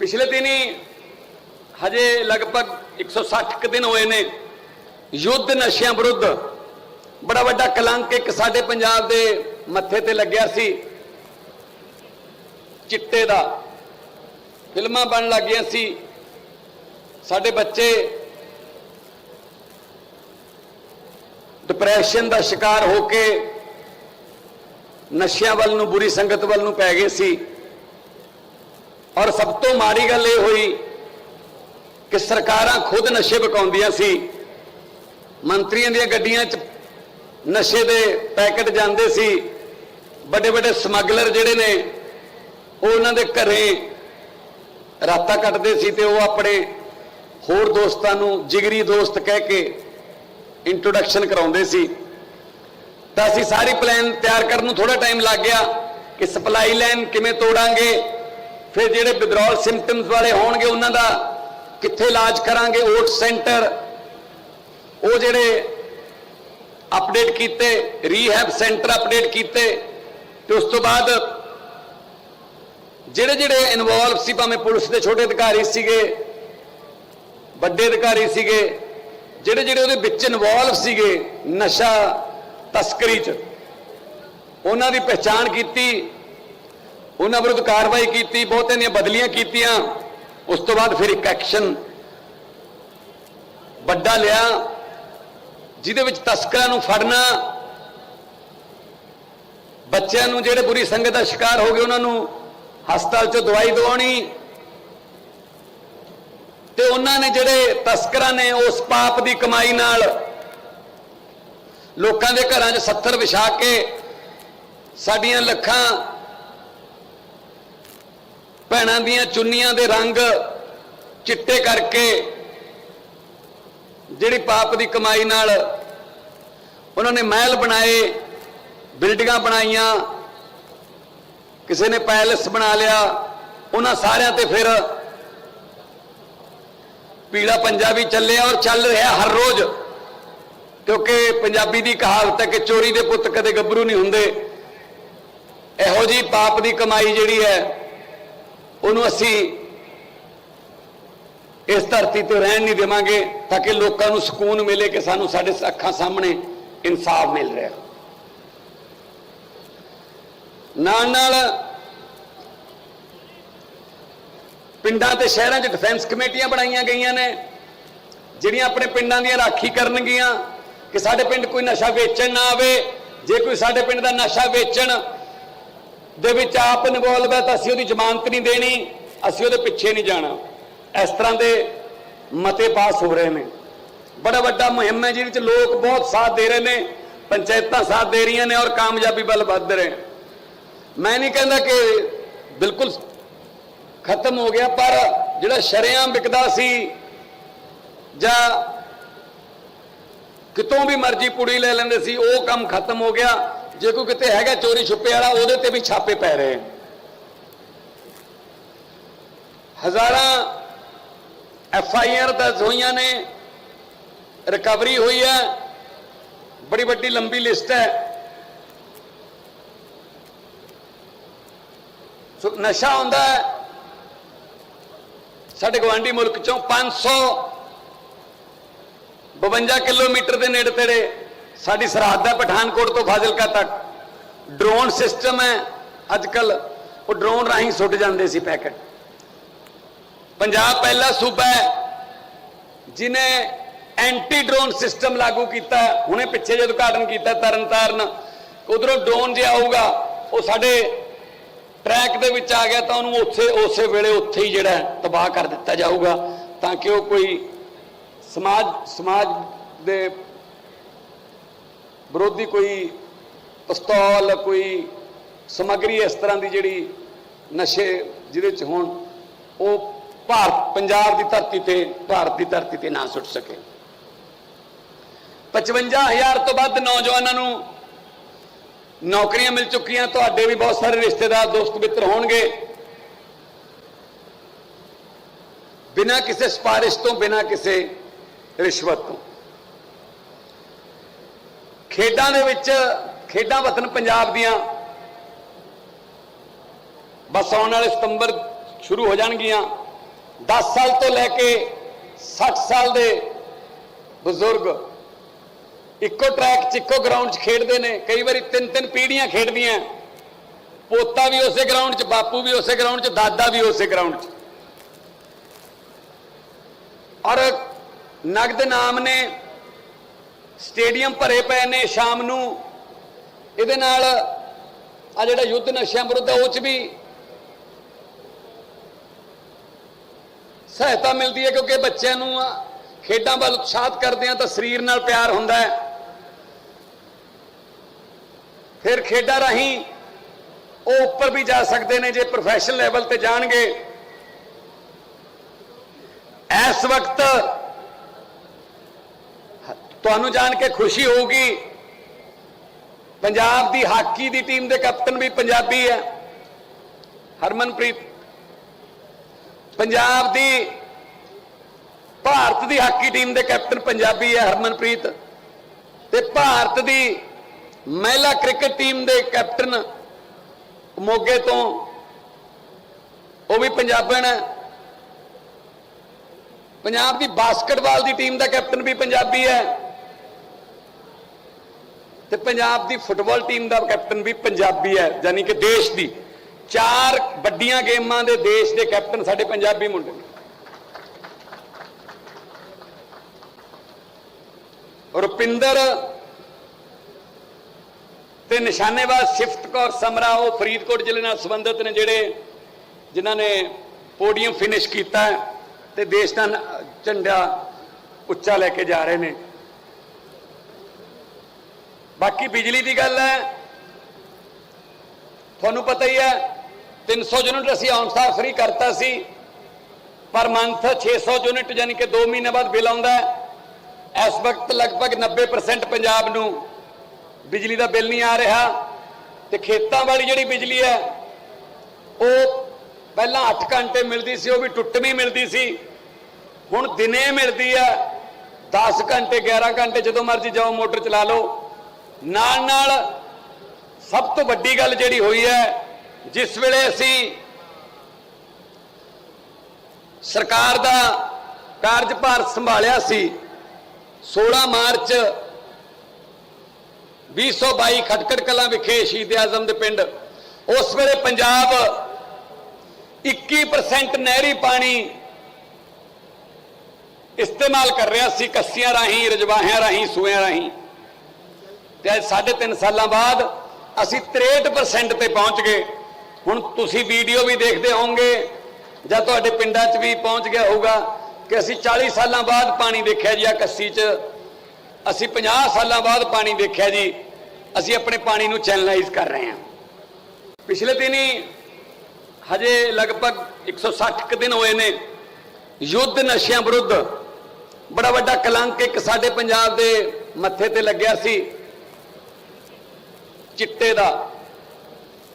ਪਿਛਲੇ ਦਿਨੀ ਹਜੇ ਲਗਭਗ 160 ਕੁ ਦਿਨ ਹੋਏ ਨੇ, ਯੁੱਧ ਨਸ਼ਿਆਂ ਵਿਰੁੱਧ ਬੜਾ ਵੱਡਾ ਕਲੰਕ ਇੱਕ ਸਾਡੇ ਪੰਜਾਬ ਦੇ ਮੱਥੇ ਤੇ ਲੱਗਿਆ ਸੀ। ਚਿੱਟੇ ਦਾ ਫਿਲਮਾਂ ਬਣ ਲੱਗੀਆਂ ਸੀ। ਸਾਡੇ ਬੱਚੇ ਡਿਪਰੈਸ਼ਨ ਦਾ ਸ਼ਿਕਾਰ ਹੋ ਕੇ ਨਸ਼ਿਆਂ ਵੱਲ ਨੂੰ, ਬੁਰੀ ਸੰਗਤ ਵੱਲ ਨੂੰ ਪੈ ਗਏ ਸੀ। ਔਰ ਸਭ ਤੋਂ ਮਾੜੀ ਗੱਲ ਇਹ ਹੋਈ ਕਿ ਸਰਕਾਰਾਂ ਖੁਦ ਨਸ਼ੇ ਵਿਕਾਉਂਦੀਆਂ ਸੀ। ਮੰਤਰੀਆਂ ਦੀਆਂ ਗੱਡੀਆਂ 'ਚ ਨਸ਼ੇ ਦੇ ਪੈਕੇਟ ਜਾਂਦੇ ਸੀ। ਵੱਡੇ ਵੱਡੇ ਸਮਗਲਰ ਜਿਹੜੇ ਨੇ, ਉਹ ਉਹਨਾਂ ਦੇ ਘਰੇ ਰਾਤਾਂ ਕੱਟਦੇ ਸੀ ਤੇ ਉਹ ਆਪਣੇ ਹੋਰ ਦੋਸਤਾਂ ਨੂੰ ਜਿਗਰੀ ਦੋਸਤ ਕਹਿ ਕੇ ਇੰਟਰੋਡਕਸ਼ਨ ਕਰਾਉਂਦੇ ਸੀ। ਤਾਂ ਅਸੀਂ ਸਾਰੀ ਪਲਾਨ ਤਿਆਰ ਕਰਨ ਨੂੰ ਥੋੜਾ ਟਾਈਮ ਲੱਗ ਗਿਆ ਕਿ ਸਪਲਾਈ ਲਾਈਨ ਕਿਵੇਂ ਤੋੜਾਂਗੇ ਫਿਰ ਜਿਹੜੇ ਵਿਦਰੋਲ ਸਿੰਪਟਮਸ ਵਾਲੇ ਹੋਣਗੇ, ਉਹਨਾਂ ਦਾ ਕਿੱਥੇ ਇਲਾਜ ਕਰਾਂਗੇ? ਓਟ ਸੈਂਟਰ ਉਹ ਜਿਹੜੇ ਅਪਡੇਟ ਕੀਤੇ ਰੀਹੈਬ ਸੈਂਟਰ ਅਪਡੇਟ ਕੀਤੇ, ਤੇ ਉਸ ਤੋਂ ਬਾਅਦ ਜਿਹੜੇ ਜਿਹੜੇ ਇਨਵੋਲਵ ਸੀ, ਭਾਵੇਂ ਪੁਲਿਸ ਦੇ ਛੋਟੇ ਅਧਿਕਾਰੀ ਸੀਗੇ, ਵੱਡੇ ਅਧਿਕਾਰੀ ਸੀਗੇ, ਜਿਹੜੇ ਜਿਹੜੇ ਉਹਦੇ ਵਿੱਚ ਇਨਵੋਲਵ ਸੀਗੇ, ਨਸ਼ਾ ਤਸਕਰੀ ਚ, ਉਹਨਾਂ ਦੀ ਪਛਾਣ ਕੀਤੀ ਉਹਨਾਂ ਵਿਰੁੱਧ ਕਾਰਵਾਈ ਕੀਤੀ, ਬਹੁਤੇ ਦੀਆਂ ਬਦਲੀਆਂ ਕੀਤੀਆਂ। ਉਸ ਤੋਂ ਬਾਅਦ ਫਿਰ ਇੱਕ ਐਕਸ਼ਨ ਵੱਡਾ ਲਿਆ, ਜਿਹਦੇ ਵਿੱਚ ਤਸਕਰਾਂ ਨੂੰ ਫੜਨਾ, ਬੱਚਿਆਂ ਨੂੰ ਜਿਹੜੇ ਬੁਰੀ ਸੰਗਤ ਦਾ ਸ਼ਿਕਾਰ ਹੋ ਗਏ, ਉਹਨਾਂ ਨੂੰ ਹਸਪਤਾਲ 'ਚੋਂ ਦਵਾਈ ਦਵਾਉਣੀ, ਤੇ ਉਹਨਾਂ ਨੇ ਜਿਹੜੇ ਤਸਕਰਾਂ ਨੇ ਉਸ ਪਾਪ ਦੀ ਕਮਾਈ ਨਾਲ ਲੋਕਾਂ ਦੇ ਘਰਾਂ 'ਚ 70 ਵਿਛਾ ਕੇ ਸਾਡੀਆਂ ਲੱਖਾਂ ਭੈਣਾਂ ਦੀਆਂ ਚੁੰਨੀਆਂ ਦੇ ਰੰਗ ਚਿੱਟੇ ਕਰਕੇ ਜਿਹੜੀ ਪਾਪ ਦੀ ਕਮਾਈ ਨਾਲ ਉਹਨਾਂ ਨੇ ਮਹਿਲ ਬਣਾਏ, ਬਿਲਡਿੰਗਾਂ ਬਣਾਈਆਂ, ਕਿਸੇ ਨੇ ਪੈਲਸ ਬਣਾ ਲਿਆ, ਉਹਨਾਂ ਸਾਰਿਆਂ ਤੇ ਫਿਰ ਪੀਲਾ ਪੰਜਾਬੀ ਚੱਲਿਆ ਔਰ ਚੱਲ ਰਿਹਾ ਹਰ ਰੋਜ਼। ਕਿਉਂਕਿ ਪੰਜਾਬੀ ਦੀ ਕਹਾਵਤ ਹੈ ਕਿ ਚੋਰੀ ਦੇ ਪੁੱਤ ਕਦੇ ਗੱਭਰੂ ਨਹੀਂ ਹੁੰਦੇ। ਇਹੋ ਜੀ ਪਾਪ ਦੀ ਕਮਾਈ ਜਿਹੜੀ ਹੈ ਉਹਨੂੰ ਅਸੀਂ ਇਸ ਧਰਤੀ ਤੇ ਰਹਿਣ ਨਹੀਂ ਦੇਵਾਂਗੇ ਤਾਂ ਕਿ ਲੋਕਾਂ ਨੂੰ ਸਕੂਨ ਮਿਲੇ ਕਿ ਸਾਨੂੰ ਸਾਡੇ ਅੱਖਾਂ ਸਾਹਮਣੇ ਇਨਸਾਫ ਮਿਲ ਰਿਹਾ। ਨਾਲ ਨਾਲ ਪਿੰਡਾਂ ਤੇ ਸ਼ਹਿਰਾਂ 'ਚ ਡਿਫੈਂਸ ਕਮੇਟੀਆਂ ਬਣਾਈਆਂ ਗਈਆਂ ਨੇ, ਜਿਹੜੀਆਂ ਆਪਣੇ ਪਿੰਡਾਂ ਦੀਆਂ ਰਾਖੀ ਕਰਨਗੀਆਂ ਕਿ ਸਾਡੇ ਪਿੰਡ ਕੋਈ ਨਸ਼ਾ ਵੇਚਣ ਨਾ ਆਵੇ। ਜੇ ਕੋਈ ਸਾਡੇ ਪਿੰਡ ਦਾ ਨਸ਼ਾ ਵੇਚਣ ਦੇ ਵਿੱਚ ਆਪ ਇਨਵੋਲਵ ਹੈ ਤਾਂ ਅਸੀਂ ਉਹਦੀ ਜ਼ਮਾਨਤ ਨਹੀਂ ਦੇਣੀ, ਅਸੀਂ ਉਹਦੇ ਪਿੱਛੇ ਨਹੀਂ ਜਾਣਾ। ਇਸ ਤਰ੍ਹਾਂ ਦੇ ਮਤੇ ਪਾਸ ਹੋ ਰਹੇ ਨੇ। ਬੜਾ ਵੱਡਾ ਮੁਹਿੰਮ ਹੈ, ਜਿਹਦੇ ਵਿੱਚ ਲੋਕ ਬਹੁਤ ਸਾਥ ਦੇ ਰਹੇ ਨੇ, ਪੰਚਾਇਤਾਂ ਸਾਥ ਦੇ ਰਹੀਆਂ ਨੇ ਔਰ ਕਾਮਯਾਬੀ ਵੱਲ ਵੱਧ ਰਹੇ ਮੈਂ ਨਹੀਂ ਕਹਿੰਦਾ ਕਿ ਬਿਲਕੁਲ ਖਤਮ ਹੋ ਗਿਆ, ਪਰ ਜਿਹੜਾ ਸ਼ਰੇਆਮ ਵਿਕਦਾ ਸੀ ਜਾਂ ਕਿਤੋਂ ਵੀ ਮਰਜ਼ੀ ਪੁੜੀ ਲੈ ਲੈਂਦੇ ਸੀ, ਉਹ ਕੰਮ ਖਤਮ ਹੋ ਗਿਆ। ਜੇ ਕੋਈ ਕਿਤੇ ਹੈਗਾ ਚੋਰੀ ਛੁਪੇ ਵਾਲਾ, ਉਹਦੇ ਤੇ ਵੀ ਛਾਪੇ ਪੈ ਰਹੇ ਹਜ਼ਾਰਾਂ ਐਫ ਆਈ ਆਰ ਦਰਜ ਹੋਈਆਂ ਨੇ, ਰਿਕਵਰੀ ਹੋਈ ਹੈ, ਬੜੀ ਵੱਡੀ ਲੰਬੀ ਲਿਸਟ ਹੈ। ਨਸ਼ਾ ਹੁੰਦਾ ਹੈ। ਸਾਡੇ ਗਵਾਂਢੀ ਮੁਲਕ ਚੋਂ 500 52 ਕਿਲੋਮੀਟਰ ਦੇ ਨੇੜੇ ਤੇੜੇ ਸਾਡੀ ਸਰਹੱਦ ਹੈ ਪਠਾਨਕੋਟ ਤੋਂ ਫਾਜ਼ਿਲਕਾ ਤੱਕ। ਡਰੋਨ ਸਿਸਟਮ ਹੈ। ਅੱਜ ਕੱਲ ਉਹ ਡਰੋਨ ਰਾਹੀਂ ਸੁੱਟ ਜਾਂਦੇ ਸੀ ਪੈਕਟ। ਪੰਜਾਬ ਪਹਿਲਾ ਸੂਬਾ ਹੈ ਜਿਨੇ ਐਂਟੀ ਡਰੋਨ ਸਿਸਟਮ ਲਾਗੂ ਕੀਤਾ। ਹੁਣੇ ਪਿੱਛੇ ਜੇ ਉਦਘਾਟਨ ਕੀਤਾ ਤਰਨਤਾਰਨ। ਉਧਰੋਂ ਡਰੋਨ ਜੇ ਆਊਗਾ, ਉਹ ਸਾਡੇ ਟਰੈਕ ਦੇ ਵਿੱਚ ਆ ਗਿਆ ਤਾਂ ਉਹਨੂੰ ਉੱਥੇ, ਉਸੇ ਵੇਲੇ ਉੱਥੇ ਹੀ ਜਿਹੜਾ ਤਬਾਹ ਕਰ ਦਿੱਤਾ ਜਾਊਗਾ ਤਾਂ ਕਿ ਉਹ ਕੋਈ ਸਮਾਜ ਸਮਾਜ ਦੇ ਵਿਰੋਧੀ ਕੋਈ ਪਿਸਤੌਲ, ਕੋਈ ਸਮਗਰੀ ਇਸ ਤਰ੍ਹਾਂ ਦੀ ਜਿਹੜੀ ਨਸ਼ੇ ਜਿਹਦੇ ਚ ਹੋਣ, ਉਹ ਭਾਰਤ, ਪੰਜਾਬ ਦੀ ਧਰਤੀ ਤੇ, ਭਾਰਤ ਦੀ ਧਰਤੀ ਤੇ ਨਾ ਸੁੱਟ ਸਕੇ। 55000 ਤੋਂ ਵੱਧ ਨੌਜਵਾਨਾਂ ਨੂੰ ਨੌਕਰੀਆਂ ਮਿਲ ਚੁੱਕੀਆਂ, ਤੁਹਾਡੇ ਵੀ ਬਹੁਤ ਸਾਰੇ ਰਿਸ਼ਤੇਦਾਰ, ਦੋਸਤ, ਮਿੱਤਰ ਹੋਣਗੇ। ਬਿਨਾਂ ਕਿਸੇ ਸਿਫਾਰਿਸ਼ ਤੋਂ, ਬਿਨਾਂ ਕਿਸੇ ਰਿਸ਼ਵਤ ਤੋਂ। ਖੇਡਾਂ ਦੇ ਵਿੱਚ ਖੇਡਾਂ ਵਤਨ ਪੰਜਾਬ ਦੀਆਂ ਬਸ ਆਉਣ ਵਾਲੇ ਸਤੰਬਰ ਸ਼ੁਰੂ ਹੋ ਜਾਣਗੀਆਂ। 10 ਸਾਲ ਤੋਂ ਲੈ ਕੇ 60 ਸਾਲ ਦੇ ਬਜ਼ੁਰਗ ਇੱਕੋ ਟਰੈਕ 'ਚ, ਇੱਕੋ ਗਰਾਊਂਡ 'ਚ ਖੇਡਦੇ ਨੇ। ਕਈ ਵਾਰੀ ਤਿੰਨ ਤਿੰਨ ਪੀੜ੍ਹੀਆਂ ਖੇਡਦੀਆਂ। ਪੋਤਾ ਵੀ ਉਸੇ ਗਰਾਊਂਡ 'ਚ, ਬਾਪੂ ਵੀ ਉਸੇ ਗਰਾਊਂਡ 'ਚ, ਦਾਦਾ ਵੀ ਉਸੇ ਗਰਾਊਂਡ 'ਚ। ਔਰ ਨਗਦ ਨਾਮ ਨੇ ਸਟੇਡੀਅਮ ਭਰੇ ਪਏ ਨੇ ਸ਼ਾਮ ਨੂੰ। ਇਹਦੇ ਨਾਲ ਆ ਜਿਹੜਾ ਯੁੱਧ ਨਸ਼ਿਆਂ ਵਿਰੁੱਧ ਉਹ 'ਚ ਵੀ ਸਹਾਇਤਾ ਮਿਲਦੀ ਹੈ ਕਿਉਂਕਿ ਬੱਚਿਆਂ ਨੂੰ ਖੇਡਾਂ ਵੱਲ ਉਤਸ਼ਾਹਤ ਕਰਦੇ ਆ ਤਾਂ ਸਰੀਰ ਨਾਲ ਪਿਆਰ ਹੁੰਦਾ ਹੈ। ਫਿਰ ਖੇਡਾਂ ਰਾਹੀਂ ਉਹ ਉੱਪਰ ਵੀ ਜਾ ਸਕਦੇ ਨੇ, ਜੇ ਪ੍ਰੋਫੈਸ਼ਨਲ ਲੈਵਲ ਤੇ ਜਾਣਗੇ। ਇਸ ਵਕਤ ਤੁਹਾਨੂੰ ਜਾਣ ਕੇ ਖੁਸ਼ੀ ਹੋਊਗੀ। ਪੰਜਾਬ ਦੀ ਹਾਕੀ ਦੀ ਟੀਮ ਦੇ ਕੈਪਟਨ ਵੀ ਪੰਜਾਬੀ ਹੈ। ਹਰਮਨਪ੍ਰੀਤ, ਪੰਜਾਬ ਦੀ, ਭਾਰਤ ਦੀ ਹਾਕੀ ਟੀਮ ਦੇ ਕੈਪਟਨ ਪੰਜਾਬੀ ਹੈ ਹਰਮਨਪ੍ਰੀਤ ਤੇ ਭਾਰਤ ਦੀ ਮਹਿਲਾ ਕ੍ਰਿਕਟ ਟੀਮ ਦੇ ਕੈਪਟਨ ਮੋਗੇ ਤੋਂ ਉਹ ਵੀ ਪੰਜਾਬਣ ਹੈ। ਪੰਜਾਬ ਦੀ ਬਾਸਕਟਬਾਲ ਦੀ ਟੀਮ ਦਾ ਕੈਪਟਨ ਵੀ ਪੰਜਾਬੀ ਹੈ। ਤੇ ਪੰਜਾਬ ਦੀ ਫੁੱਟਬਾਲ ਟੀਮ ਦਾ ਕੈਪਟਨ ਵੀ ਪੰਜਾਬੀ ਹੈ, ਯਾਨੀ ਕਿ ਦੇਸ਼ ਦੀ। ਚਾਰ ਵੱਡੀਆਂ ਗੇਮਾਂ ਦੇ ਦੇਸ਼ ਦੇ ਕੈਪਟਨ ਸਾਡੇ ਪੰਜਾਬੀ ਮੁੰਡੇ ਨੇ। ਰੁਪਿੰਦਰ ਤੇ ਨਿਸ਼ਾਨੇਬਾਜ਼ ਸਿਫਤ ਕੌਰ ਸਮਰਾ, ਉਹ ਫਰੀਦਕੋਟ ਜ਼ਿਲ੍ਹੇ ਨਾਲ ਸੰਬੰਧਿਤ ਨੇ, ਜਿਹੜੇ ਜਿਨ੍ਹਾਂ ਨੇ ਪੋਡੀਅਮ ਫਿਨਿਸ਼ ਕੀਤਾ ਹੈ ਤੇ ਦੇਸ਼ ਦਾ ਝੰਡਾ ਉੱਚਾ ਲੈ ਕੇ ਜਾ ਰਹੇ ਨੇ। ਬਾਕੀ ਬਿਜਲੀ ਦੀ ਗੱਲ ਹੈ। ਤੁਹਾਨੂੰ ਪਤਾ ਹੀ ਹੈ 300 ਯੂਨਿਟ ਅਸੀਂ ਆਨਸਾਰ ਫ੍ਰੀ ਕਰਤਾ ਸੀ। ਪਰ ਮੰਥ 600 ਯੂਨਿਟ ਯਾਨੀ ਕਿ 2 ਮਹੀਨੇ ਬਾਅਦ ਬਿੱਲ ਆਉਂਦਾ ਹੈ। ਇਸ ਵਕਤ ਲਗਭਗ 90% ਪੰਜਾਬ ਨੂੰ ਬਿਜਲੀ ਦਾ ਬਿੱਲ ਨਹੀਂ ਆ ਰਿਹਾ। ਤੇ ਖੇਤਾਂ ਵਾਲੀ ਜਿਹੜੀ ਬਿਜਲੀ ਹੈ, ਉਹ ਪਹਿਲਾਂ 8 ਘੰਟੇ ਮਿਲਦੀ ਸੀ, ਉਹ ਵੀ ਟੁੱਟਵੀਂ ਮਿਲਦੀ ਸੀ। ਹੁਣ ਦਿਨੇ ਮਿਲਦੀ ਹੈ 10 ਘੰਟੇ 11 ਘੰਟੇ ਜਦੋਂ ਮਰਜ਼ੀ ਜਾਓ, ਮੋਟਰ ਚਲਾ ਲਓ। ਨਾਲ ਨਾਲ ਸਭ ਤੋਂ ਵੱਡੀ ਗੱਲ ਜਿਹੜੀ ਹੋਈ ਹੈ, ਜਿਸ ਵੇਲੇ ਅਸੀਂ ਸਰਕਾਰ ਦਾ ਕਾਰਜਭਾਰ ਸੰਭਾਲਿਆ ਸੀ 16 ਮਾਰਚ 2022 ਖਟਕੜ ਕਲਾਂ ਵਿਖੇ ਸ਼ਹੀਦ ਆਜ਼ਮ ਦੇ ਪਿੰਡ, ਉਸ ਵੇਲੇ ਪੰਜਾਬ 21% ਨਹਿਰੀ ਪਾਣੀ ਇਸਤੇਮਾਲ ਕਰ ਰਿਹਾ ਸੀ, ਕੱਸੀਆਂ ਰਾਹੀਂ, ਰਜਵਾਹਿਆਂ ਰਾਹੀਂ ਸੂਇਆਂ ਰਾਹੀਂ। ਤੇ ਅੱਜ ਸਾਢੇ ਤਿੰਨ ਸਾਲਾਂ ਬਾਅਦ ਅਸੀਂ 63% ਤੇ ਪਹੁੰਚ ਗਏ। ਹੁਣ ਤੁਸੀਂ ਵੀਡੀਓ ਵੀ ਦੇਖਦੇ ਹੋਵੋਗੇ, ਜਾਂ ਤੁਹਾਡੇ ਪਿੰਡਾਂ 'ਚ ਵੀ ਪਹੁੰਚ ਗਿਆ ਹੋਊਗਾ ਕਿ ਅਸੀਂ 40 ਸਾਲਾਂ ਬਾਅਦ ਪਾਣੀ ਦੇਖਿਆ ਜੀ ਆ ਕੱਸੀ 'ਚ। ਅਸੀਂ 50 ਸਾਲਾਂ ਬਾਅਦ ਪਾਣੀ ਦੇਖਿਆ ਜੀ, ਅਸੀਂ ਆਪਣੇ ਪਾਣੀ ਨੂੰ ਚੈਨਲਾਈਜ਼ ਕਰ ਰਹੇ ਹਾਂ। ਪਿਛਲੇ ਦਿਨੀ ਹਜੇ ਲਗਭਗ 160 ਕੁ ਦਿਨ ਹੋਏ ਨੇ, ਯੁੱਧ ਨਸ਼ਿਆਂ ਵਿਰੁੱਧ। ਬੜਾ ਵੱਡਾ ਕਲੰਕ ਇੱਕ ਸਾਡੇ ਪੰਜਾਬ ਦੇ ਮੱਥੇ ਤੇ ਲੱਗਿਆ ਸੀ। ਚਿੱਟੇ ਦਾ।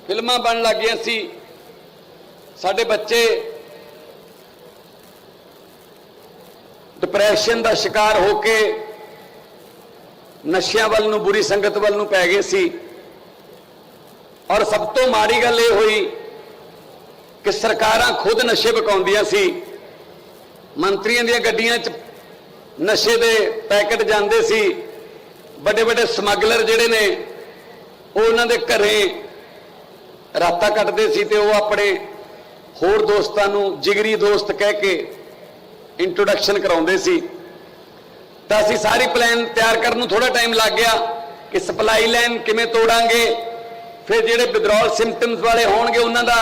ਫਿਲਮਾਂ ਬਣ ਲੱਗੀਆਂ ਸੀ। ਸਾਡੇ ਬੱਚੇ ਡਿਪਰੈਸ਼ਨ ਦਾ ਸ਼ਿਕਾਰ ਹੋ ਕੇ ਨਸ਼ਿਆਂ ਵੱਲ ਨੂੰ, ਬੁਰੀ ਸੰਗਤ ਵੱਲ ਨੂੰ ਪੈ ਗਏ ਸੀ। ਔਰ ਸਭ ਤੋਂ ਮਾੜੀ ਗੱਲ ਇਹ ਹੋਈ ਕਿ ਸਰਕਾਰਾਂ ਖੁਦ ਨਸ਼ੇ ਵਿਕਾਉਂਦੀਆਂ ਸੀ। ਮੰਤਰੀਆਂ ਦੀਆਂ ਗੱਡੀਆਂ 'ਚ ਨਸ਼ੇ ਦੇ ਪੈਕੇਟ ਜਾਂਦੇ ਸੀ। ਵੱਡੇ ਵੱਡੇ ਸਮਗਲਰ ਜਿਹੜੇ ਨੇ ਉਹ ਉਹਨਾਂ ਦੇ ਘਰੇ ਰਾਤਾਂ ਕੱਟਦੇ ਸੀ ਤੇ ਉਹ ਆਪਣੇ ਹੋਰ ਦੋਸਤਾਂ ਨੂੰ ਜਿਗਰੀ ਦੋਸਤ ਕਹਿ ਕੇ ਇੰਟਰੋਡਕਸ਼ਨ ਕਰਾਉਂਦੇ ਸੀ। ਤਾਂ ਅਸੀਂ ਸਾਰੀ ਪਲਾਨ ਤਿਆਰ ਕਰਨ ਨੂੰ ਥੋੜਾ ਟਾਈਮ ਲੱਗ ਗਿਆ ਕਿ ਸਪਲਾਈ ਲਾਈਨ ਕਿਵੇਂ ਤੋੜਾਂਗੇ, ਫਿਰ ਜਿਹੜੇ ਵਿਦਰੋਲ ਸਿੰਪਟਮਸ ਵਾਲੇ ਹੋਣਗੇ ਉਹਨਾਂ ਦਾ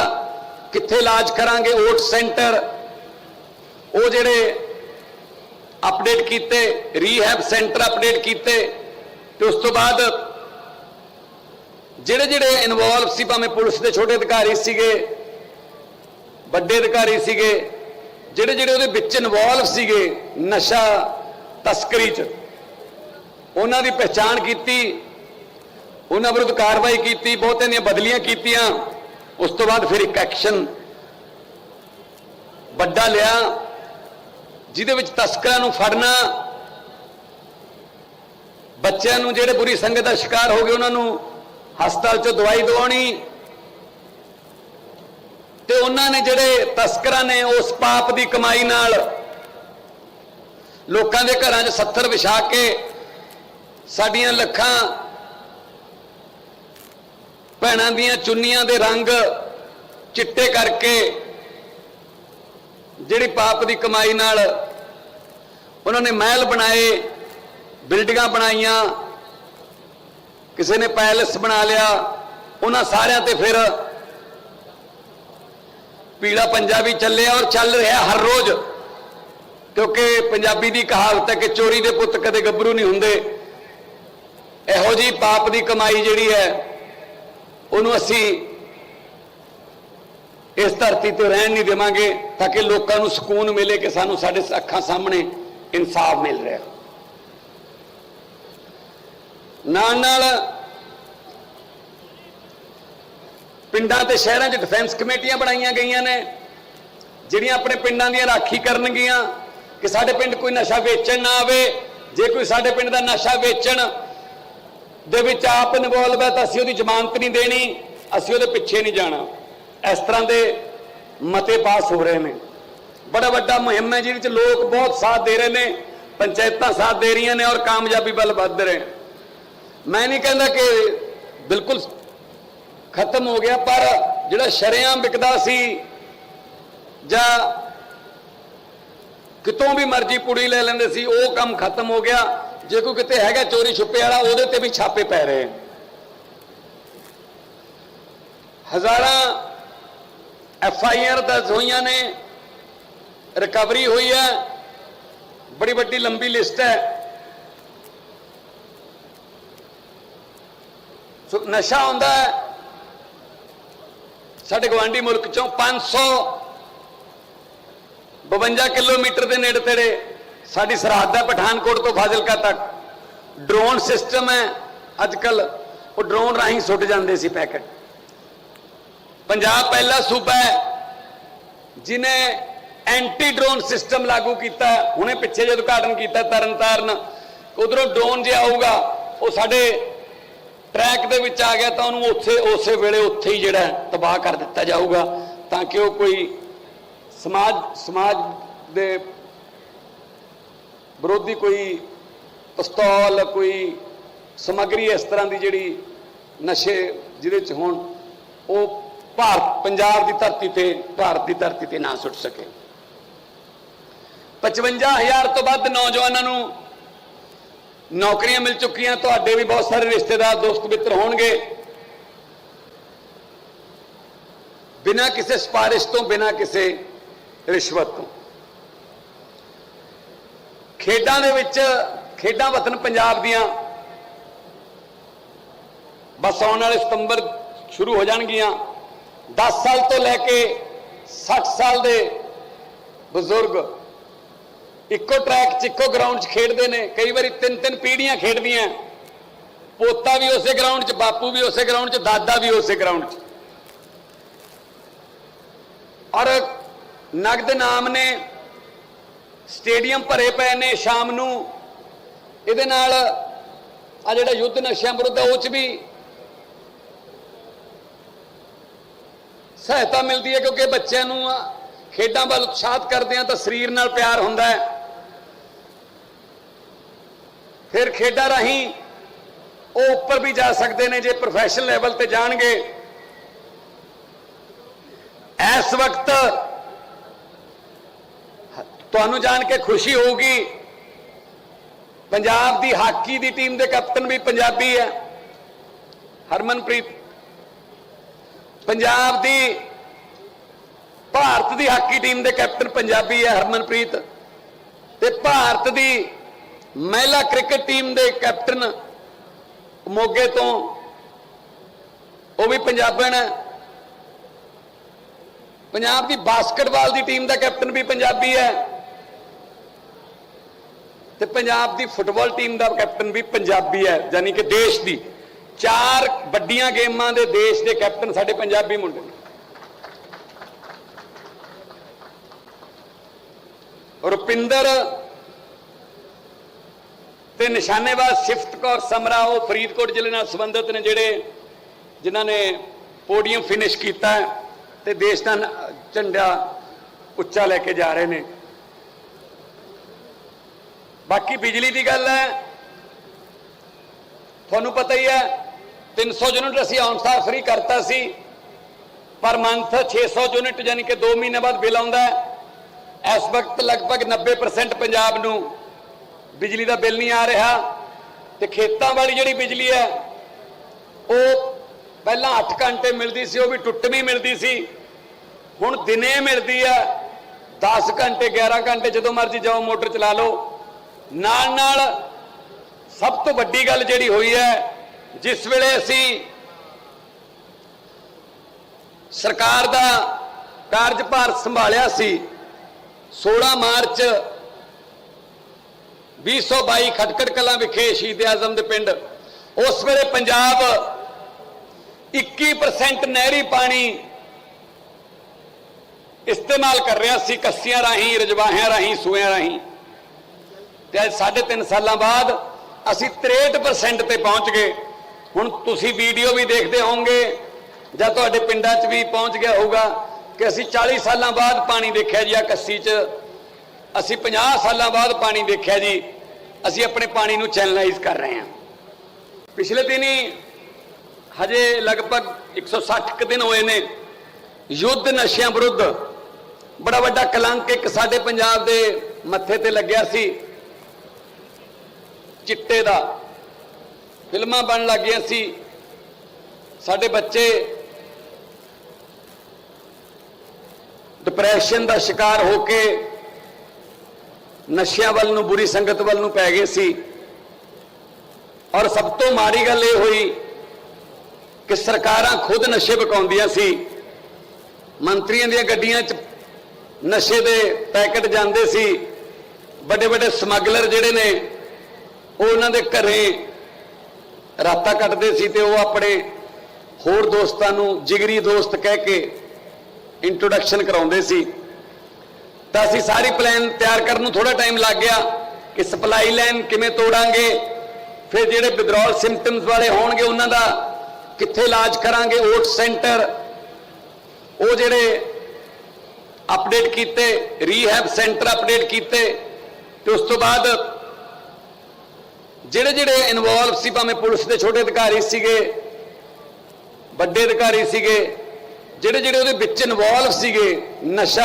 ਕਿੱਥੇ ਇਲਾਜ ਕਰਾਂਗੇ ਓਟ ਸੈਂਟਰ ਉਹ ਜਿਹੜੇ ਅਪਡੇਟ ਕੀਤੇ ਰੀਹੈਬ ਸੈਂਟਰ ਅਪਡੇਟ ਕੀਤੇ, ਤੇ ਉਸ ਤੋਂ ਬਾਅਦ ਜਿਹੜੇ ਜਿਹੜੇ ਇਨਵੋਲਵ ਸੀ, ਭਾਵੇਂ ਪੁਲਿਸ ਦੇ ਛੋਟੇ ਅਧਿਕਾਰੀ ਸੀਗੇ, ਵੱਡੇ ਅਧਿਕਾਰੀ ਸੀਗੇ, ਜਿਹੜੇ ਜਿਹੜੇ ਉਹਦੇ ਵਿੱਚ ਇਨਵੋਲਵ ਸੀਗੇ ਨਸ਼ਾ ਤਸਕਰੀ 'ਚ, ਉਹਨਾਂ ਦੀ ਪਛਾਣ ਕੀਤੀ, ਉਹਨਾਂ ਵਿਰੁੱਧ ਕਾਰਵਾਈ ਕੀਤੀ, ਬਹੁਤਿਆਂ ਦੀਆਂ ਬਦਲੀਆਂ ਕੀਤੀਆਂ, ਉਸ ਤੋਂ ਬਾਅਦ ਫਿਰ ਇੱਕ ਐਕਸ਼ਨ ਵੱਡਾ ਲਿਆ, ਜਿਹਦੇ ਵਿੱਚ ਤਸਕਰਾਂ ਨੂੰ ਫੜਨਾ, ਬੱਚਿਆਂ ਨੂੰ ਜਿਹੜੇ ਬੁਰੀ ਸੰਗਤ ਦਾ ਸ਼ਿਕਾਰ ਹੋ ਗਏ, ਉਹਨਾਂ ਨੂੰ ਹਸਪਤਾਲ 'ਚ ਦਵਾਈ ਦਵਾਉਣੀ। ਤੇ ਉਹਨਾਂ ਨੇ ਜਿਹੜੇ ਤਸਕਰਾਂ ਨੇ ਉਸ ਪਾਪ ਦੀ ਕਮਾਈ ਨਾਲ ਲੋਕਾਂ ਦੇ ਘਰਾਂ 'ਚ 70 ਵਿਛਾ ਕੇ ਸਾਡੀਆਂ ਲੱਖਾਂ ਭੈਣਾਂ ਦੀਆਂ ਚੁੰਨੀਆਂ ਦੇ ਰੰਗ ਚਿੱਟੇ ਕਰਕੇ ਜਿਹੜੀ ਪਾਪ ਦੀ ਕਮਾਈ ਨਾਲ ਉਹਨਾਂ ਨੇ ਮਹਿਲ ਬਣਾਏ, ਬਿਲਡਿੰਗਾਂ ਬਣਾਈਆਂ ਕਿਸੇ ਨੇ ਪੈਲਸ ਬਣਾ ਲਿਆ, ਉਹਨਾਂ ਸਾਰਿਆਂ ਤੇ ਫਿਰ ਪੀੜਾ ਪੰਜਾਬੀ ਚੱਲਿਆ ਔਰ ਚੱਲ ਰਿਹਾ ਹਰ ਰੋਜ਼। ਕਿਉਂਕਿ ਪੰਜਾਬੀ ਦੀ ਕਹਾਵਤ ਹੈ ਕਿ ਚੋਰੀ ਦੇ ਪੁੱਤ ਕਦੇ ਗੱਭਰੂ ਨਹੀਂ ਹੁੰਦੇ। ਇਹੋ ਜੀ ਪਾਪ ਦੀ ਕਮਾਈ ਜਿਹੜੀ ਹੈ, ਉਹਨੂੰ ਅਸੀਂ ਇਸ ਧਰਤੀ ਤੇ ਰਹਿਣ ਨਹੀਂ ਦੇਵਾਂਗੇ, ਤਾਂ ਕਿ ਲੋਕਾਂ ਨੂੰ ਸਕੂਨ ਮਿਲੇ ਕਿ ਸਾਨੂੰ ਸਾਡੇ ਅੱਖਾਂ ਸਾਹਮਣੇ ਇਨਸਾਫ ਮਿਲ ਰਿਹਾ। ਨਾਲ ਨਾਲ ਪਿੰਡਾਂ ਤੇ ਸ਼ਹਿਰਾਂ 'ਚ ਡਿਫੈਂਸ ਕਮੇਟੀਆਂ ਬਣਾਈਆਂ ਗਈਆਂ ਨੇ, ਜਿਹੜੀਆਂ ਆਪਣੇ ਪਿੰਡਾਂ ਦੀਆਂ ਰਾਖੀ ਕਰਨਗੀਆਂ ਕਿ ਸਾਡੇ ਪਿੰਡ ਕੋਈ ਨਸ਼ਾ ਵੇਚਣ ਨਾ ਆਵੇ। ਜੇ ਕੋਈ ਸਾਡੇ ਪਿੰਡ ਦਾ ਨਸ਼ਾ ਵੇਚਣ ਦੇ ਵਿੱਚ ਆਪ ਇਨਵੋਲਵ ਹੈ ਤਾਂ ਅਸੀਂ ਉਹਦੀ ਜ਼ਮਾਨਤ ਨਹੀਂ ਦੇਣੀ, ਅਸੀਂ ਉਹਦੇ ਪਿੱਛੇ ਨਹੀਂ ਜਾਣਾ। ਇਸ ਤਰ੍ਹਾਂ ਦੇ ਮਤੇ ਪਾਸ ਹੋ ਰਹੇ ਨੇ। ਬੜਾ ਵੱਡਾ ਮੁਹਿੰਮ ਹੈ, ਜਿਹਦੇ ਵਿੱਚ ਲੋਕ ਬਹੁਤ ਸਾਥ ਦੇ ਰਹੇ ਨੇ, ਪੰਚਾਇਤਾਂ ਸਾਥ ਦੇ ਰਹੀਆਂ ਨੇ ਔਰ ਕਾਮਯਾਬੀ ਵੱਲ ਵੱਧ ਰਹੇ ਨੇ। ਮੈਂ ਨਹੀਂ ਕਹਿੰਦਾ ਕਿ ਬਿਲਕੁਲ ਖਤਮ ਹੋ ਗਿਆ, ਪਰ ਜਿਹੜਾ ਸ਼ਰਿਆਂ ਵਿਕਦਾ ਸੀ ਜਾਂ ਕਿਤੋਂ ਵੀ ਮਰਜ਼ੀ ਪੁੜੀ ਲੈ ਲੈਂਦੇ ਸੀ, ਉਹ ਕੰਮ ਖਤਮ ਹੋ ਗਿਆ। ਜੇ ਕੋਈ ਕਿਤੇ ਹੈਗਾ ਚੋਰੀ ਛੁਪੇ ਵਾਲਾ, ਉਹਦੇ ਤੇ ਵੀ ਛਾਪੇ ਪੈ ਰਹੇ ਹਜ਼ਾਰਾਂ ਐਫ ਆਈ ਆਰ ਦਰਜ ਹੋਈਆਂ ਨੇ, ਰਿਕਵਰੀ ਹੋਈ ਹੈ, ਬੜੀ ਵੱਡੀ ਲੰਬੀ ਲਿਸਟ ਹੈ। ਨਸ਼ਾ ਹੁੰਦਾ ਹੈ। ਸਾਡੇ ਗਵਾਂਢੀ ਮੁਲਕ ਚੋਂ 500 52 ਕਿਲੋਮੀਟਰ ਦੇ ਨੇੜੇ ਤੇੜੇ ਸਾਡੀ ਸਰਹੱਦ ਹੈ ਪਠਾਨਕੋਟ ਤੋਂ ਫਾਜ਼ਿਲਕਾ ਤੱਕ। ਡਰੋਨ ਸਿਸਟਮ ਹੈ। ਅੱਜ ਕੱਲ ਉਹ ਡਰੋਨ ਰਾਹੀਂ ਸੁੱਟ ਜਾਂਦੇ ਸੀ ਪੈਕਟ। ਪੰਜਾਬ ਪਹਿਲਾ ਸੂਬਾ ਹੈ ਜਿਨੇ ਐਂਟੀ ਡਰੋਨ ਸਿਸਟਮ ਲਾਗੂ ਕੀਤਾ। ਹੁਣੇ ਪਿੱਛੇ ਜੇ ਉਦਘਾਟਨ ਕੀਤਾ ਤਰਨਤਾਰਨ, ਉਧਰੋਂ ਡਰੋਨ ਜੇ ਆਊਗਾ, ਉਹ ਸਾਡੇ ਟਰੈਕ ਦੇ ਵਿੱਚ ਆ ਗਿਆ ਤਾਂ ਉਹਨੂੰ ਉੱਥੇ, ਉਸੇ ਵੇਲੇ ਉੱਥੇ ਹੀ ਜਿਹੜਾ ਤਬਾਹ ਕਰ ਦਿੱਤਾ ਜਾਊਗਾ, ਤਾਂ ਕਿ ਉਹ ਕੋਈ ਸਮਾਜ ਸਮਾਜ ਦੇ ਵਿਰੋਧੀ ਕੋਈ ਪਿਸਤੌਲ, ਕੋਈ ਸਮੱਗਰੀ ਇਸ ਤਰ੍ਹਾਂ ਦੀ ਜਿਹੜੀ ਨਸ਼ੇ ਜਿਹਦੇ ਚ ਹੋਣ, ਉਹ ਭਾਰਤ, ਪੰਜਾਬ ਦੀ ਧਰਤੀ ਤੇ, ਭਾਰਤ ਦੀ ਧਰਤੀ ਤੇ ਨਾ ਸੁੱਟ ਸਕੇ। 55000 ਤੋਂ ਵੱਧ ਨੌਜਵਾਨਾਂ ਨੂੰ ਨੌਕਰੀਆਂ ਮਿਲ ਚੁੱਕੀਆਂ, ਤੁਹਾਡੇ ਵੀ ਬਹੁਤ ਸਾਰੇ ਰਿਸ਼ਤੇਦਾਰ ਦੋਸਤ ਮਿੱਤਰ ਹੋਣਗੇ। ਬਿਨਾਂ ਕਿਸੇ ਸਿਫਾਰਿਸ਼ ਤੋਂ, ਬਿਨਾਂ ਕਿਸੇ ਰਿਸ਼ਵਤ ਤੋਂ। ਖੇਡਾਂ ਦੇ ਵਿੱਚ, ਖੇਡਾਂ ਵਤਨ ਪੰਜਾਬ ਦੀਆਂ ਬਸ ਆਉਣ ਵਾਲੇ ਸਤੰਬਰ ਸ਼ੁਰੂ ਹੋ ਜਾਣਗੀਆਂ। 10 ਸਾਲ ਤੋਂ ਲੈ ਕੇ 60 ਸਾਲ ਦੇ ਬਜ਼ੁਰਗ ਇੱਕੋ ਟਰੈਕ 'ਚ, ਇੱਕੋ ਗਰਾਊਂਡ 'ਚ ਖੇਡਦੇ ਨੇ। ਕਈ ਵਾਰੀ ਤਿੰਨ ਤਿੰਨ ਪੀੜ੍ਹੀਆਂ ਖੇਡਦੀਆਂ। ਪੋਤਾ ਵੀ ਉਸੇ ਗਰਾਊਂਡ 'ਚ, ਬਾਪੂ ਵੀ ਉਸੇ ਗਰਾਊਂਡ 'ਚ, ਦਾਦਾ ਵੀ ਉਸੇ ਗਰਾਊਂਡ 'ਚ। ਔਰ ਨਗਦ ਨਾਮ ਨੇ, ਸਟੇਡੀਅਮ ਭਰੇ ਪਏ ਨੇ ਸ਼ਾਮ ਨੂੰ। ਇਹਦੇ ਨਾਲ ਆ ਜਿਹੜਾ ਯੁੱਧ ਨਸ਼ਿਆਂ ਵਿਰੁੱਧ ਹੈ ਉਹ 'ਚ ਵੀ ਸਹਾਇਤਾ ਮਿਲਦੀ ਹੈ, ਕਿਉਂਕਿ ਬੱਚਿਆਂ ਨੂੰ ਖੇਡਾਂ ਵੱਲ ਉਤਸ਼ਾਹਤ ਕਰਦੇ ਆ ਤਾਂ ਸਰੀਰ ਨਾਲ ਪਿਆਰ ਹੁੰਦਾ ਹੈ। ਫਿਰ ਖੇਡਾਂ ਰਾਹੀਂ ਉਹ ਉੱਪਰ ਵੀ ਜਾ ਸਕਦੇ ਨੇ, ਜੇ ਪ੍ਰੋਫੈਸ਼ਨਲ ਲੈਵਲ ਤੇ ਜਾਣਗੇ। ਇਸ ਵਕਤ ਤੁਹਾਨੂੰ ਜਾਣ ਕੇ ਖੁਸ਼ੀ ਹੋਊਗੀ, ਪੰਜਾਬ ਦੀ ਹਾਕੀ ਦੀ ਟੀਮ ਦੇ ਕੈਪਟਨ ਵੀ ਪੰਜਾਬੀ ਹੈ। ਹਰਮਨਪ੍ਰੀਤ, ਪੰਜਾਬ ਦੀ, ਭਾਰਤ ਦੀ ਹਾਕੀ ਟੀਮ ਦੇ ਕੈਪਟਨ ਪੰਜਾਬੀ ਹੈ ਹਰਮਨਪ੍ਰੀਤ। ਤੇ ਭਾਰਤ ਦੀ ਮਹਿਲਾ ਕ੍ਰਿਕਟ ਟੀਮ ਦੇ ਕੈਪਟਨ ਮੋਗੇ ਤੋਂ, ਉਹ ਵੀ ਪੰਜਾਬਣ ਹੈ। ਪੰਜਾਬ ਦੀ ਬਾਸਕਟਬਾਲ ਦੀ ਟੀਮ ਦਾ ਕੈਪਟਨ ਵੀ ਪੰਜਾਬੀ ਹੈ। ਤੇ ਪੰਜਾਬ ਦੀ ਫੁੱਟਬਾਲ ਟੀਮ ਦਾ ਕੈਪਟਨ ਵੀ ਪੰਜਾਬੀ ਹੈ, ਯਾਨੀ ਕਿ ਦੇਸ਼ ਦੀ। ਚਾਰ ਵੱਡੀਆਂ ਗੇਮਾਂ ਦੇ ਦੇਸ਼ ਦੇ ਕੈਪਟਨ ਸਾਡੇ ਪੰਜਾਬੀ ਮੁੰਡੇ ਨੇ। ਰੁਪਿੰਦਰ ਤੇ ਨਿਸ਼ਾਨੇਬਾਜ਼ ਸਿਫਤ ਕੌਰ ਸਮਰਾ, ਉਹ ਫਰੀਦਕੋਟ ਜ਼ਿਲ੍ਹੇ ਨਾਲ ਸੰਬੰਧਿਤ ਨੇ ਜਿਹੜੇ ਜਿਨ੍ਹਾਂ ਨੇ ਪੋਡੀਅਮ ਫਿਨਿਸ਼ ਕੀਤਾ ਹੈ ਤੇ ਦੇਸ਼ ਦਾ ਝੰਡਾ ਉੱਚਾ ਲੈ ਕੇ ਜਾ ਰਹੇ ਨੇ। ਬਾਕੀ ਬਿਜਲੀ ਦੀ ਗੱਲ ਹੈ, ਤੁਹਾਨੂੰ ਪਤਾ ਹੀ ਹੈ 300 ਯੂਨਿਟ ਅਸੀਂ ਅਨਸਾਰ ਫ੍ਰੀ ਕਰਤਾ ਸੀ, ਪਰ ਮੰਥ 600 ਯੂਨਿਟ ਯਾਨੀ ਕਿ 2 ਮਹੀਨੇ ਬਾਅਦ ਬਿੱਲ ਆਉਂਦਾ ਹੈ। ਇਸ ਵਕਤ ਲਗਭਗ 90% ਪੰਜਾਬ ਨੂੰ ਬਿਜਲੀ ਦਾ ਬਿੱਲ ਨਹੀਂ ਆ ਰਿਹਾ ਤੇ ਖੇਤਾਂ ਵਾਲੀ ਜਿਹੜੀ ਬਿਜਲੀ ਹੈ, ਉਹ ਪਹਿਲਾਂ 8 ਘੰਟੇ ਮਿਲਦੀ ਸੀ, ਉਹ ਵੀ ਟੁੱਟਵੀਂ ਮਿਲਦੀ ਸੀ। ਹੁਣ ਦਿਨੇ ਮਿਲਦੀ ਹੈ 10 ਘੰਟੇ 11 ਘੰਟੇ, ਜਦੋਂ ਮਰਜ਼ੀ ਜਾਓ, ਮੋਟਰ ਚਲਾ ਲਓ। ਨਾਲ ਨਾਲ ਸਭ ਤੋਂ ਵੱਡੀ ਗੱਲ ਜਿਹੜੀ ਹੋਈ ਹੈ, ਜਿਸ ਵੇਲੇ ਅਸੀਂ ਸਰਕਾਰ ਦਾ ਕਾਰਜਭਾਰ ਸੰਭਾਲਿਆ ਸੀ 16 ਮਾਰਚ 2022 ਖਟਕੜ ਕਲਾਂ ਵਿਖੇ ਸ਼ਹੀਦ ਆਜ਼ਮ ਦੇ ਪਿੰਡ। ਉਸ ਵੇਲੇ ਪੰਜਾਬ 21% ਨਹਿਰੀ ਪਾਣੀ ਇਸਤੇਮਾਲ ਕਰ ਰਿਹਾ ਸੀ, ਕੱਸੀਆਂ ਰਾਹੀਂ, ਰਜਵਾਹਿਆਂ ਰਾਹੀਂ ਸੂਇਆਂ ਰਾਹੀਂ। ਤੇ ਅੱਜ 3.5 ਸਾਲਾਂ ਬਾਅਦ ਅਸੀਂ 63% ਤੇ ਪਹੁੰਚ ਗਏ। ਹੁਣ ਤੁਸੀਂ ਵੀਡੀਓ ਵੀ ਦੇਖਦੇ ਹੋਵੋਗੇ, ਜਾਂ ਤੁਹਾਡੇ ਪਿੰਡਾਂ 'ਚ ਵੀ ਪਹੁੰਚ ਗਿਆ ਹੋਊਗਾ ਕਿ ਅਸੀਂ 40 ਸਾਲਾਂ ਬਾਅਦ ਪਾਣੀ ਦੇਖਿਆ ਜੀ ਆ ਕੱਸੀ 'ਚ। ਅਸੀਂ 50 ਸਾਲਾਂ ਬਾਅਦ ਪਾਣੀ ਦੇਖਿਆ ਜੀ। ਅਸੀਂ ਆਪਣੇ ਪਾਣੀ ਨੂੰ ਚੈਨਲਾਈਜ਼ ਕਰ ਰਹੇ ਹਾਂ। ਪਿਛਲੇ ਦਿਨੀ ਹਜੇ ਲਗਭਗ 160 ਕੁ ਦਿਨ ਹੋਏ ਨੇ, ਯੁੱਧ ਨਸ਼ਿਆਂ ਵਿਰੁੱਧ ਬੜਾ ਵੱਡਾ ਕਲੰਕ ਇੱਕ ਸਾਡੇ ਪੰਜਾਬ ਦੇ ਮੱਥੇ ਤੇ ਲੱਗਿਆ ਸੀ। ਚਿੱਟੇ ਦਾ ਫਿਲਮਾਂ ਬਣਨ ਲੱਗੀਆਂ ਸੀ। ਸਾਡੇ ਬੱਚੇ ਡਿਪਰੈਸ਼ਨ ਦਾ ਸ਼ਿਕਾਰ ਹੋ ਕੇ ਨਸ਼ਿਆਂ ਵੱਲ ਨੂੰ, ਬੁਰੀ ਸੰਗਤ ਵੱਲ ਨੂੰ ਪੈ ਗਏ ਸੀ। ਔਰ ਸਭ ਤੋਂ ਮਾੜੀ ਗੱਲ ਇਹ ਹੋਈ ਕਿ ਸਰਕਾਰਾਂ ਖੁਦ ਨਸ਼ੇ ਵਿਕਾਉਂਦੀਆਂ ਸੀ। ਮੰਤਰੀਆਂ ਦੀਆਂ ਗੱਡੀਆਂ 'ਚ ਨਸ਼ੇ ਦੇ ਪੈਕੇਟ ਜਾਂਦੇ ਸੀ। ਵੱਡੇ ਵੱਡੇ ਸਮਗਲਰ ਜਿਹੜੇ ਨੇ, ਉਹ ਉਹਨਾਂ ਦੇ ਘਰੇ ਰਾਤਾਂ ਕੱਟਦੇ ਸੀ ਤੇ ਉਹ ਆਪਣੇ ਹੋਰ ਦੋਸਤਾਂ ਨੂੰ ਜਿਗਰੀ ਦੋਸਤ ਕਹਿ ਕੇ ਇੰਟਰੋਡਕਸ਼ਨ ਕਰਾਉਂਦੇ ਸੀ। ਤਾਂ ਅਸੀਂ ਸਾਰੀ ਪਲਾਨ ਤਿਆਰ ਕਰਨ ਨੂੰ ਥੋੜਾ ਟਾਈਮ ਲੱਗ ਗਿਆ ਕਿ ਸਪਲਾਈ ਲਾਈਨ ਕਿਵੇਂ ਤੋੜਾਂਗੇ, ਫਿਰ ਜਿਹੜੇ ਵਿਦਰੋਲ ਸਿੰਪਟਮਸ ਵਾਲੇ ਹੋਣਗੇ ਉਹਨਾਂ ਦਾ ਕਿੱਥੇ ਇਲਾਜ ਕਰਾਂਗੇ ਓਟ ਸੈਂਟਰ ਉਹ ਜਿਹੜੇ ਅਪਡੇਟ ਕੀਤੇ ਰੀਹੈਬ ਸੈਂਟਰ ਅਪਡੇਟ ਕੀਤੇ, ਤੇ ਉਸ ਤੋਂ ਬਾਅਦ ਜਿਹੜੇ ਜਿਹੜੇ ਇਨਵੋਲਵ ਸੀ, ਭਾਵੇਂ ਪੁਲਿਸ ਦੇ ਛੋਟੇ ਅਧਿਕਾਰੀ ਸੀਗੇ, ਵੱਡੇ ਅਧਿਕਾਰੀ ਸੀਗੇ, ਜਿਹੜੇ ਜਿਹੜੇ ਉਹਦੇ ਵਿੱਚ ਇਨਵੋਲਵ ਸੀਗੇ, ਨਸ਼ਾ